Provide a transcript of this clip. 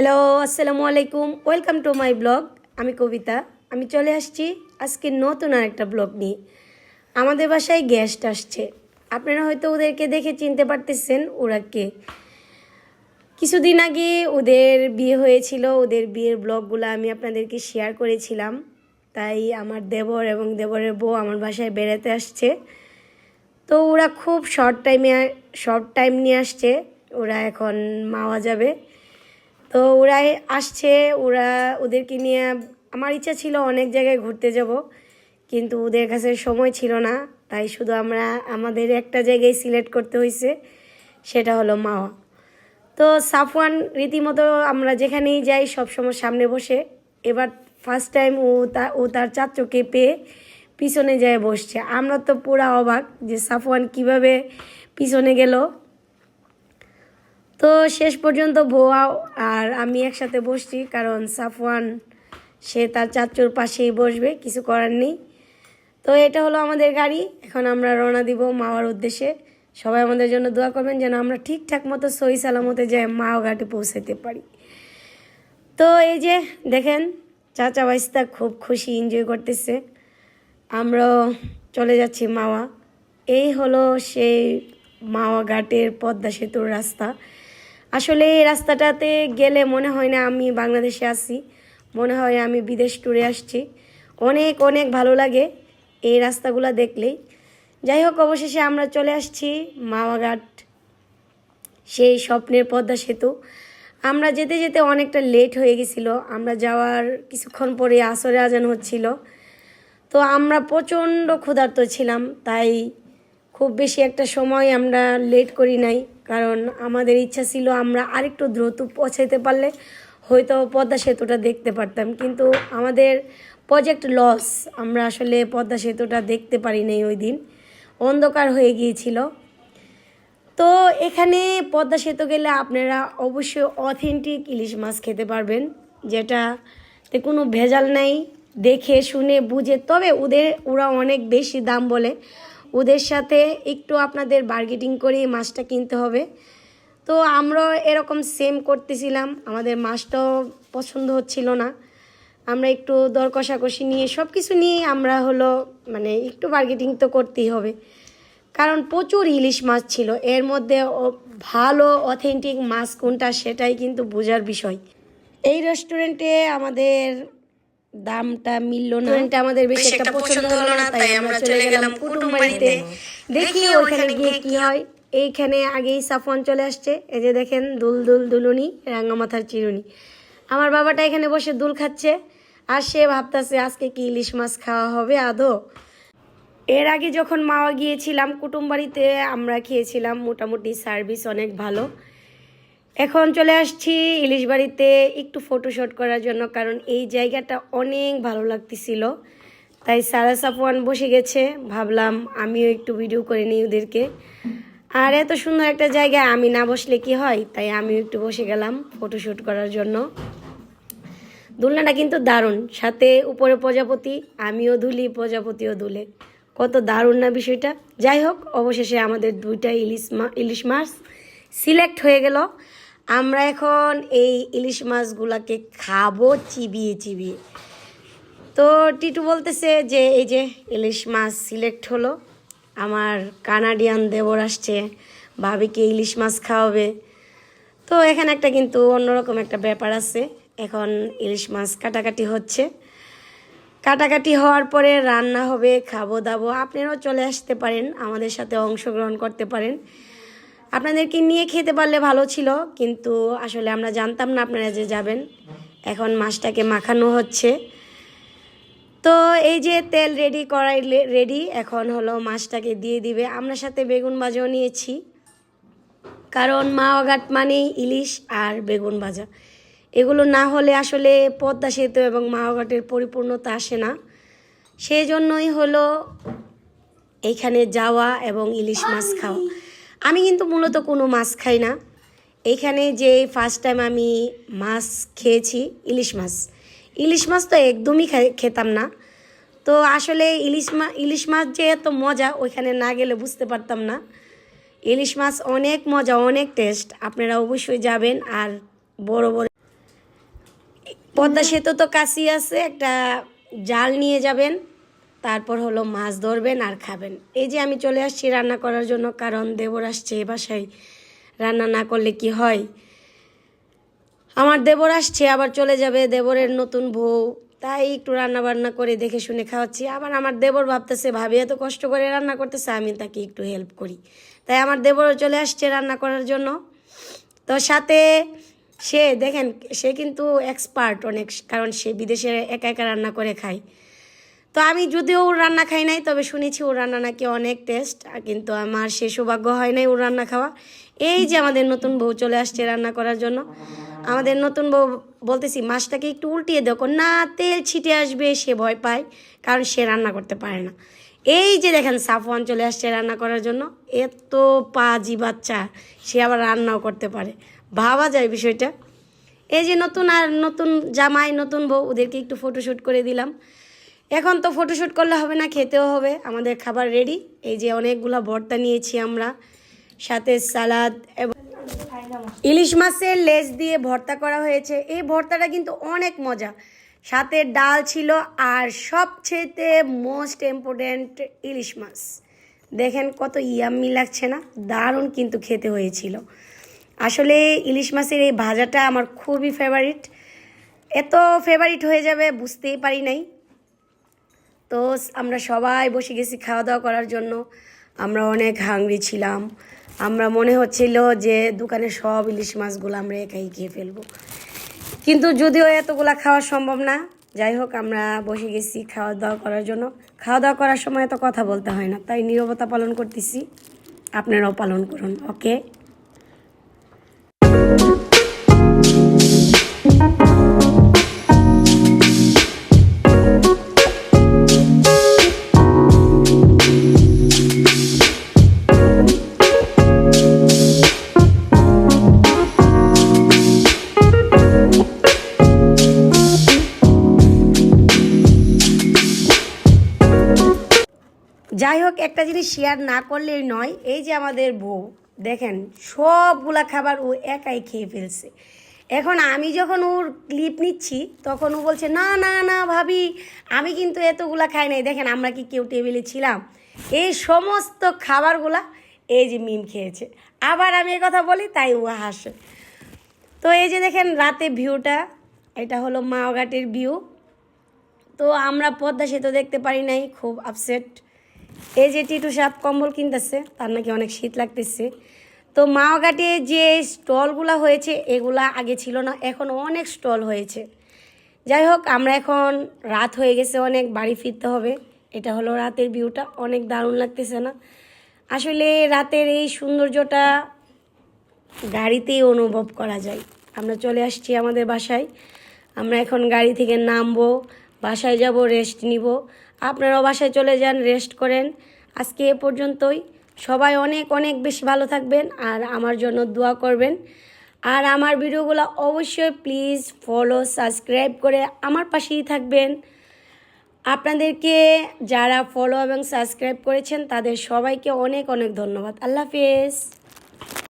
Hello আসসালামু আলাইকুম। Welcome to my blog আমি কবিতা। আমি চলে আসছি আজকে নতুন আর একটা ব্লগ নিয়ে। আমাদের বাসায় গেস্ট আসছে। আপনারা হয়তো ওদেরকে দেখে চিনতে পারতেছেন ওরা কে। কিছুদিন আগে ওদের বিয়ে হয়েছিল। ওদের বিয়ের ব্লগগুলো আমি আপনাদেরকে শেয়ার করেছিলাম। তাই আমার দেবর এবং দেবরের বউ আমার বাসায় বেড়াতে আসছে। তো ওরা খুব শর্ট টাইমে শর্ট টাইম নিয়ে আসছে। ওরা এখন মাওয়া যাবে। তো ওরাই আসছে, ওরা ওদেরকে নিয়ে, আমার ইচ্ছা ছিল অনেক জায়গায় ঘুরতে যাব, কিন্তু ওদের কাছে সময় ছিল না, তাই শুধু আমরা, আমাদের একটা জায়গায় সিলেক্ট করতে হয়েছে সেটা হলো মাওয়া। তো সাফওয়ান রীতিমতো আমরা যেখানেই যাই সবসময় সামনে বসে, এবার ফার্স্ট টাইম ও তা- ও তার চাচুকে পেয়ে পিছনে যায় বসছে। আমরা তো পুরা অবাক যে সাফওয়ান কীভাবে পিছনে গেল তো শেষ পর্যন্ত ভোয়া আর আমি একসাথে বসছি, কারণ সাফওয়ান, সে তার চাচুর পাশেই বসবে, কিছু করার নেই। তো এটা হলো আমাদের গাড়ি, এখন আমরা রওনা দিব মাওয়ার উদ্দেশ্যে। সবাই আমাদের জন্য দোয়া করবেন যেন আমরা ঠিকঠাক মতো সই সালামতে যাই মাও ঘাটে পৌঁছাতে পারি। তো এই যে দেখেন, চাচা বাইস্তা খুব খুশি এনজয় করতেছে। আমরাও চলে যাচ্ছি মাওয়া। এই হলো সেই মাওয়া ঘাটের পদ্মা সেতুর রাস্তা। আসলে এই রাস্তাটাতে গেলে মনে হয় না আমি বাংলাদেশে আসি মনে হয় আমি বিদেশ ট্যুরে আসছি। অনেক অনেক ভালো লাগে এই রাস্তাগুলো দেখলেই। যাই হোক, অবশেষে আমরা চলে আসছি মাওয়াঘাট। সেই স্বপ্নের পদ্মা সেতু। আমরা যেতে যেতে অনেকটা লেট হয়ে গেছিল। আমরা যাওয়ার কিছুক্ষণ পরে আসরে আজান হচ্ছিল। তো আমরা প্রচণ্ড ক্ষুধার্ত ছিলাম, তাই খুব বেশি একটা সময় আমরা লেট করি নাই, কারণ আমাদের ইচ্ছা ছিল আমরা আরেকটু দ্রুত পৌঁছাতে পারলে হয়তো পদ্মা সেতুটা দেখতে পারতাম। কিন্তু আমাদের প্রজেক্ট লস আমরা আসলে পদ্মা সেতুটা দেখতে পারি নাই ওই দিন। অন্ধকার হয়ে গিয়েছিল। তো এখানে পদ্মা সেতু গেলে আপনারা অবশ্যই অথেন্টিক ইলিশ মাছ খেতে পারবেন, যেটাতে কোনো ভেজাল নাই। দেখে, শুনে, বুঝে, তবে ওদের, ওরা অনেক বেশি দাম বলে। ওদের সাথে একটু আপনাদের বার্গেটিং করে মাছটা কিনতে হবে। তো আমরা এরকম সেম করতেছিলাম, আমাদের মাছটাও পছন্দ হচ্ছিল না। আমরা একটু দর কষাকষি নিয়ে সব কিছু নিয়ে আমরা হলো মানে একটু বার্গেটিং তো করতেই হবে। কারণ প্রচুর ইলিশ মাছ ছিল, এর মধ্যে ভালো অথেন্টিক মাছ কোনটা সেটাই কিন্তু বোঝার বিষয়। এই রেস্টুরেন্টে আমাদের দামটা মিলল না। এটা আমাদের বেশি একটা পছন্দ হলো না তাই আমরা চলে গেলাম কুটুম বাড়িতে। দেখি ওখানে গিয়ে কি হয়। এইখানে আগেই সাফওয়ান চলে আসছে এই যে দেখেন দুল দুল দুলুনি রাঙ্গামাথার চিরুনি। আমার বাবাটা এখানে বসে দুল খাচ্ছে আর সে ভাবতেছে আজকে কি ইলিশ মাছ খাওয়া হবে আদৌ। এর আগে যখন মাওয়া গিয়েছিলাম কুটুম বাড়িতে আমরা খেয়েছিলাম মোটামুটি সার্ভিস অনেক ভালো। এখন চলে আসছি ইলিশ বাড়িতে একটু ফটোশ্যুট করার জন্য, কারণ এই জায়গাটা অনেক ভালো লাগতেছিল। তাই সারা সাফওয়ান বসে গেছে, ভাবলাম আমিও একটু ভিডিও করে নিই ওদেরকে। আর এত সুন্দর একটা জায়গায় আমি না বসলে কি হয়? তাই আমিও একটু বসে গেলাম ফটোশ্যুট করার জন্য। দুলনাটা কিন্তু দারুণ, সাথে উপরে প্রজাপতি, আমিও দুলি প্রজাপতিও দুলে কত দারুণ না বিষয়টা? যাই হোক, অবশেষে আমাদের দুইটা ইলিশ মা ইলিশ মাছ সিলেক্ট হয়ে গেল। আমরা এখন এই ইলিশ মাছগুলাকে খাব চিবিয়ে চিবিয়ে। তো টিটু বলতেছে যে, এই যে ইলিশ মাছ সিলেক্ট হলো, আমার কানাডিয়ান দেবর আসছে, ভাবিকে ইলিশ মাছ খাওয়াবে। তো এখানে একটা কিন্তু অন্যরকম একটা ব্যাপার আছে, এখন ইলিশ মাছ কাটাকাটি হচ্ছে। কাটাকাটি হওয়ার পরে রান্না হবে খাব দাবো আপনারাও চলে আসতে পারেন, আমাদের সাথে অংশগ্রহণ করতে পারেন। আপনাদেরকে নিয়ে খেতে পারলে ভালো ছিল, কিন্তু আসলে আমরা জানতাম না আপনারা যে যাবেন। এখন মাছটাকে মাখানো হচ্ছে। তো এই যে তেল রেডি করাই রেডি এখন হলো মাছটাকে দিয়ে দিবে। আমরা সাথে বেগুন ভাজাও নিয়েছি। কারণ মাওয়াঘাট মানেই ইলিশ আর বেগুন ভাজা। এগুলো না হলে আসলে পদ্মা সেতু এবং মাওয়াঘাটের পরিপূর্ণতা আসে না। সেই জন্যই হলো এইখানে যাওয়া এবং ইলিশ মাছ খাওয়া। আমি কিন্তু মূলত কোনো মাছ খাই না। এইখানে যে ফার্স্ট টাইম আমি মাছ খেয়েছি, ইলিশ মাছ। ইলিশ মাছ তো একদমই খেতাম না। তো আসলে ইলিশ মাছ ইলিশ মাছ যে এত মজা, ওইখানে না গেলে বুঝতে পারতাম না। ইলিশ মাছ অনেক মজা, অনেক টেস্ট আপনারা অবশ্যই যাবেন আর বড় বড় পদ্মা সেতু তো কাছেই আছে, একটা জাল নিয়ে যাবেন। তারপর হলো মাছ ধরবেন আর খাবেন। এই যে আমি চলে আসছি রান্না করার জন্য, কারণ দেবর আসছে এ বাসায়। রান্না না করলে কি হয়? আমার দেবর আসছে, আবার চলে যাবে দেবরের নতুন বউ। তাই একটু রান্না বান্না করে দেখে শুনে খাওয়াচ্ছি। আবার আমার দেবর ভাবতেছে, ভাবি, এত কষ্ট করে রান্না করতেছে, আমি তাকে একটু হেল্প করি। তাই আমার দেবরও চলে আসছে রান্না করার জন্য। তো সাথে সে, দেখেন, সে কিন্তু এক্সপার্ট অনেক, কারণ সে বিদেশে একা একা রান্না করে খায়। তো আমি যদিও ওর রান্না খাই নাই, তবে শুনেছি ওর রান্না নাকি অনেক টেস্ট কিন্তু আমার সে সৌভাগ্য হয় নাই ওর রান্না খাওয়া। এই যে আমাদের নতুন বউ চলে আসছে রান্না করার জন্য। আমাদের নতুন বউ, বলতেছি, মাছটাকে একটু উল্টিয়ে দেখো না, তেল ছিটে আসবে, সে ভয় পায়, কারণ সে রান্না করতে পারে না। এই যে দেখেন, সাফওয়ান চলে আসছে রান্না করার জন্য। এত পাজি বাচ্চা, সে আবার রান্নাও করতে পারে। ভাবা যায় বিষয়টা। এই যে নতুন আর নতুন জামাই, নতুন বউ, ওদেরকে একটু ফটোশ্যুট করে দিলাম। এখন তো ফটোশ্যুট করলে হবে না, খেতেও হবে। আমাদের খাবার রেডি এই যে অনেকগুলো ভর্তা নিয়েছি আমরা, সাথে সালাদ এবং ইলিশ মাছের লেজ দিয়ে ভর্তা করা হয়েছে। এই ভর্তাটা কিন্তু অনেক মজা। সাথে ডাল ছিল আর সবচেয়েতে মোস্ট ইম্পর্ট্যান্ট ইলিশ মাছ। দেখেন কত ইয়াম্মি লাগছে না? দারুণ কিন্তু খেতে হয়েছিল। আসলে ইলিশ মাছের এই ভাজাটা আমার খুবই ফেভারিট এত ফেভারিট হয়ে যাবে বুঝতেই পারি নাই। তো আমরা সবাই বসে গেছি খাওয়া দাওয়া করার জন্য। আমরা অনেক হাংরি ছিলাম। আমরা মনে হচ্ছিল যে দোকানে সব ইলিশ মাছগুলো আমরা একাই খেয়ে ফেলব। কিন্তু যদিও এতগুলা খাওয়া সম্ভব না, যাই হোক, আমরা বসে গেছি খাওয়া দাওয়া করার জন্য। খাওয়া দাওয়া করার সময় তো কথা বলতে হয় না, তাই নীরবতা পালন করতেছি। আপনারাও পালন করুন ওকে যাই হোক একটা জিনিস শেয়ার না করলেই নয়, এই যে আমাদের বউ, দেখেন, সবগুলা খাবার ও একাই খেয়ে ফেলছে। এখন আমি যখন ওর ক্লিপ নিচ্ছি, তখন ও বলছে, না না না, ভাবি, আমি কিন্তু এতগুলা খাই নাই। দেখেন, আমরা কি কেউ টেবিলে ছিলাম? এই সমস্ত খাবারগুলা এই যে মিম খেয়েছে। আবার আমি কথা বলি, তাই ও হাসে। তো এই যে দেখেন, রাতে ভিউটা, এটা হলো মাওঘাটের ভিউ তো আমরা পদ্মা সেতু দেখতে পারি নাই, খুব আপসেট এই যে টিটু সাপ কম্বল কিনতেছে, তার নাকি অনেক শীত লাগতেছে। তো মাওঘাটে যে স্টলগুলো হয়েছে, এগুলা আগে ছিল না, এখন অনেক স্টল হয়েছে। যাই হোক, আমরা এখন রাত হয়ে গেছে, অনেক বাড়ি ফিরতে হবে। এটা হলো রাতের ভিউটা, অনেক দারুণ লাগতেছে না। আসলে রাতের এই সৌন্দর্যটা গাড়িতেই অনুভব করা যায়। আমরা চলে আসছি আমাদের বাসায়। আমরা এখন গাড়ি থেকে নামবো, বাসায় যাব রেস্ট নিব। আপনারাও বাসায় চলে যান রেস্ট করেন। আজকে এ পর্যন্তই। সবাই অনেক অনেক বেশি ভালো থাকবেন আর আমার জন্য দোয়া করবেন। আর আমার ভিডিওগুলো অবশ্যই প্লিজ ফলো সাবস্ক্রাইব করে আমার পাশেই থাকবেন। আপনাদেরকে যারা ফলো এবং সাবস্ক্রাইব করেছেন, তাদের সবাইকে অনেক অনেক ধন্যবাদ। আল্লাহ হাফেজ।